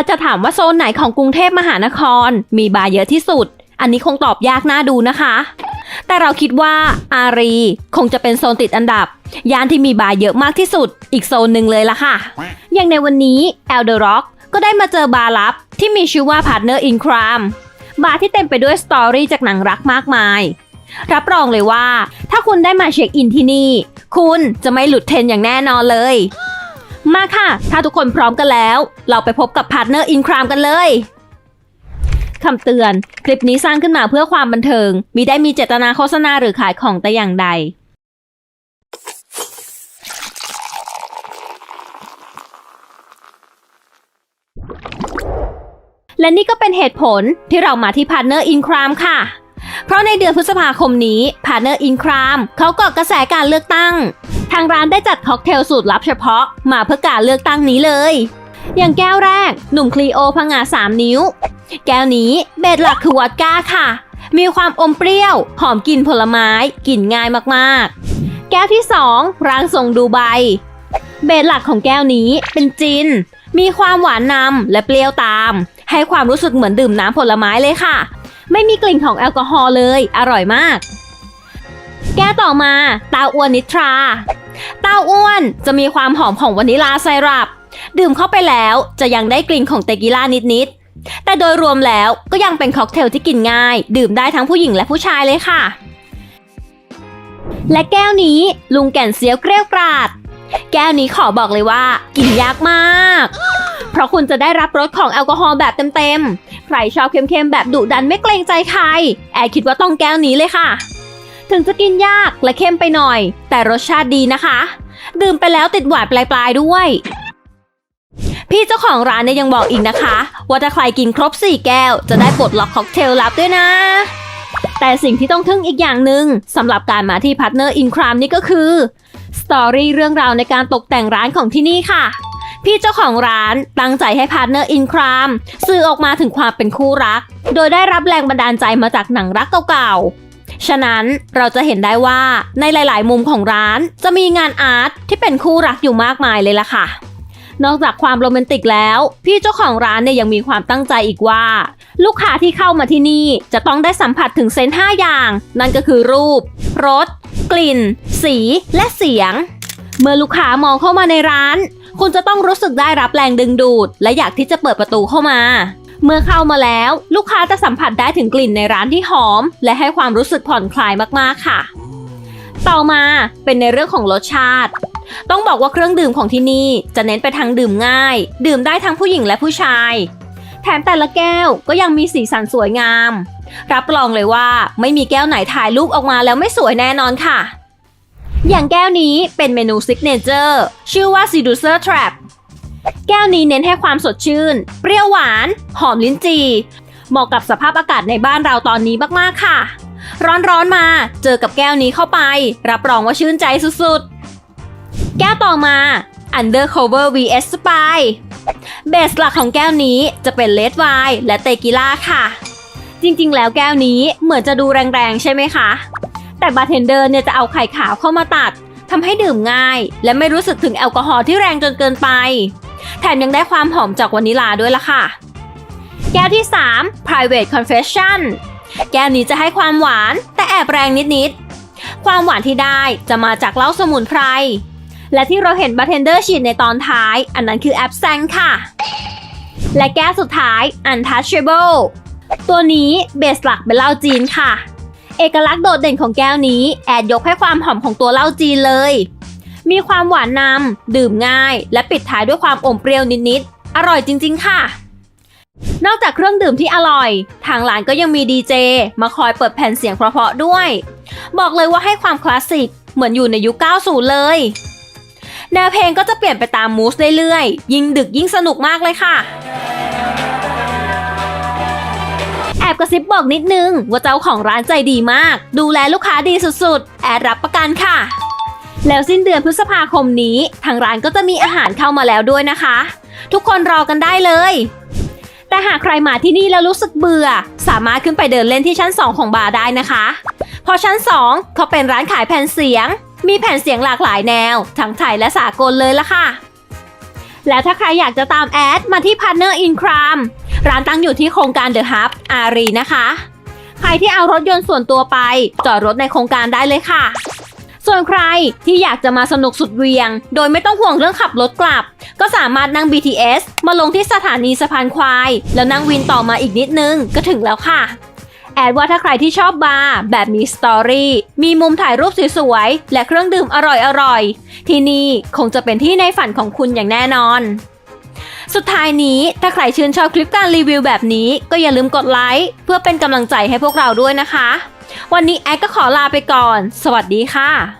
าจะถามว่าโซนไหนของกรุงเทพมหานคร มีบาร์เยอะที่สุด อันนี้คงตอบยากน่าดูนะคะ แต่เราคิดว่าอารีคงจะเป็นโซนติดอันดับ ย่านที่มีบาร์เยอะมากที่สุด อีกโซนหนึ่งเลยล่ะค่ะ อย่างในวันนี้ e l d e r Rock ก็ได้มาเจอบาร์ลับ ที่มีชื่อว่า Partner in Crime บาร์ที่เต็มไปด้วยสตอรี่จากหนังรักมากมาย รับรองเลยว่า ถ้าคุณได้มาเช็คอินที่นี่ คุณจะไม่หลุดเทรนอย่างแน่นอนเลย มาค่ะ ถ้าทุกคนพร้อมกันแล้ว เราไปพบกับ Partner in Crime กันเลยคำเตือน คลิปนี้สร้างขึ้นมาเพื่อความบันเทิง มิได้มีเจตนาโฆษณาหรือขายของแต่อย่างใด และนี่ก็เป็นเหตุผลที่เรามาที่ Partner in Crime ค่ะ เพราะในเดือนพฤษภาคมนี้ Partner in Crime เขากาะกระแสการเลือกตั้ง ทางร้านได้จัดค็อกเทลสูตรลับเฉพาะมาเพื่อการเลือกตั้งนี้เลย อย่างแก้วแรก หนุ่มคลีโอพงา3นิ้ว แก้วนี้เบสหลักคือวอดก้าค่ะ มีความอมเปรี้ยว หอมกลิ่นผลไม้ กลิ่นง่ายมากๆ แก้วที่ 2ร่างทรงดูไบเบสหลักของแก้วนี้เป็นจิน มีความหวานนำและเปรี้ยวตาม ให้ความรู้สึกเหมือนดื่มน้ำผลไม้เลยค่ะ ไม่มีกลิ่นของแอลกอฮอล์เลย อร่อยมาก แก้วต่อมาตาอ้วนนิทรา เต้าอ้วนจะมีความหอมของวานิลาไซรัป ดื่มเข้าไปแล้วจะยังได้กลิ่นของเตกิล่านิดๆ แต่โดยรวมแล้วก็ยังเป็นค็อกเทลที่กินง่าย ดื่มได้ทั้งผู้หญิงและผู้ชายเลยค่ะ และแก้วนี้ลุงแก่นเสียวเกลียวกราด แก้วนี้ขอบอกเลยว่ากินยากมาก เพราะคุณจะได้รับรสของแอลกอฮอล์แบบเต็มๆ ใครชอบเค็มๆแบบดุดันไม่เกรงใจใคร แอร์คิดว่าต้องแก้วนี้เลยค่ะ ถึงจะกินยากและเข้มไปหน่อย แต่รสชาติดีนะคะ ดื่มไปแล้วติดหวานปลายๆด้วย พี่เจ้าของร้านเนี่ยยังบอกอีกนะคะ ว่าถ้าใครกินครบ 4 แก้ว จะได้ปลดล็อกค็อกเทลลับด้วยนะ แต่สิ่งที่ต้องทึ่งอีกอย่างหนึ่งสำหรับการมาที่ Partner in Crime นี่ก็คือสตอรี่เรื่องราวในการตกแต่งร้านของที่นี่ค่ะพี่เจ้าของร้านตั้งใจให้ Partner in Crime สื่อออกมาถึงความเป็นคู่รัก โดยได้รับแรงบันดาลใจมาจากหนังรักเก่าๆ ฉะนั้นเราจะเห็นได้ว่าในหลาย ๆ มุมของร้าน จะมีงานอาร์ตที่เป็นคู่รักอยู่มากมายเลยล่ะค่ะ นอกจากความโรแมนติกแล้ว พี่เจ้าของร้านเนี่ยยังมีความตั้งใจอีกว่า ลูกค้าที่เข้ามาที่นี่จะต้องได้สัมผัสถึงเซนต์5อย่าง นั่นก็คือรูปรสกลิ่น สี และเสียง เมื่อลูกค้ามองเข้ามาในร้าน คุณจะต้องรู้สึกได้รับแรงดึงดูด และอยากที่จะเปิดประตูเข้ามา เมื่อเข้ามาแล้ว ลูกค้าจะสัมผัสได้ถึงกลิ่นในร้านที่หอม และให้ความรู้สึกผ่อนคลายมากๆค่ะ ต่อมาเป็นในเรื่องของรสชาติ ต้องบอกว่าเครื่องดื่มของที่นี่จะเน้นไปทางดื่มง่าย ดื่มได้ทั้งผู้หญิงและผู้ชาย แถมแต่ละแก้วก็ยังมีสีสันสวยงาม รับรองเลยว่าไม่มีแก้วไหนถ่ายรูปออกมาแล้วไม่สวยแน่นอนค่ะอย่างแก้วนี้เป็นเมนูซิกเนเจอร์ชื่อว่า Seducer Trap แก้วนี้เน้นให้ความสดชื่น เปรี้ยวหวาน หอมลิ้นจี่เหมาะกับสภาพอากาศในบ้านเราตอนนี้มากๆค่ะ ร้อนๆมาเจอกับแก้วนี้เข้าไป รับรองว่าชื่นใจสุดๆ แก้วต่อมา Undercover vs Spy เบสหลักของแก้วนี้จะเป็นเลดไวน์และเตกิล่าค่ะ จริงๆ แล้วแก้วนี้เหมือนจะดูแรงๆ ใช่ไหมคะ แต่บาร์เทนเดอร์เนี่ยจะเอาไข่ขาวเข้ามาตัดทำให้ดื่มง่าย และไม่รู้สึกถึงแอลกอฮอล์ที่แรงจนเกินไป แถมยังได้ความหอมจากวานิลาด้วยล่ะค่ะ แก้วที่ 3 private confession แก้วนี้จะให้ความหวานแต่แอบแรงนิดๆ ความหวานที่ได้จะมาจากเหล้าสมุนไพร และที่เราเห็นบาร์เทนเดอร์ฉีดในตอนท้าย อันนั้นคือแอปแซงค่ะ และแก้วสุดท้าย untouchable ตัวนี้เบสหลักเป็นเหล้าจีนค่ะ เอกลักษณ์โดดเด่นของแก้วนี้แอดยกให้ความหอมของตัวเหล้าจีนเลย มีความหวานนำดื่มง่าย และปิดท้ายด้วยความอมเปรี้ยวนิดๆ อร่อยจริง ๆ ค่ะ นอกจากเครื่องดื่มที่อร่อย ทางร้านก็ยังมีดีเจมาคอยเปิดแผ่นเสียงเพราะๆด้วย บอกเลยว่าให้ความคลาสสิกเหมือนอยู่ในยุค 90 เลย แนวเพลงก็จะเปลี่ยนไปตามมูสเรื่อยๆ ยิ่งดึกยิ่งสนุกมากเลยค่ะแอบกระซิบบอกนิดนึงว่าเจ้าของร้านใจดีมาก ดูแลลูกค้าดีสุดๆ แอดรับประกันค่ะ แล้วสิ้นเดือนพฤษภาคมนี้ ทางร้านก็จะมีอาหารเข้ามาแล้วด้วยนะคะ ทุกคนรอกันได้เลย แต่หากใครมาที่นี่แล้วรู้สึกเบื่อ สามารถขึ้นไปเดินเล่นที่ชั้น 2 ของบาร์ได้นะคะพอชั้น 2 เขาเป็นร้านขายแผ่นเสียง มีแผ่นเสียงหลากหลายแนว ทั้งไทยและสากลเลยละค่ะ แล้วถ้าใครอยากจะตามแอดมาที่ Partner in Crime ร้านตั้งอยู่ที่โครงการ The Hub อารีนะคะ ใครที่เอารถยนต์ส่วนตัวไป จอดรถในโครงการได้เลยค่ะ ส่วนใครที่อยากจะมาสนุกสุดเวียง โดยไม่ต้องห่วงเรื่องขับรถกลับ ก็สามารถนั่ง BTS มาลงที่สถานีสะพานควาย แล้วนั่งวินต่อมาอีกนิดนึงก็ถึงแล้วค่ะแอดว่าถ้าใครที่ชอบบาร์แบบมีสตอรี่มีมุมถ่ายรูปสวยๆ และเครื่องดื่มอร่อยๆ ที่นี่คงจะเป็นที่ในฝันของคุณอย่างแน่นอน สุดท้ายนี้ถ้าใครชื่นชอบคลิปการรีวิวแบบนี้ก็อย่าลืมกดไลค์เพื่อเป็นกำลังใจให้พวกเราด้วยนะคะ วันนี้แอดก็ขอลาไปก่อน สวัสดีค่ะ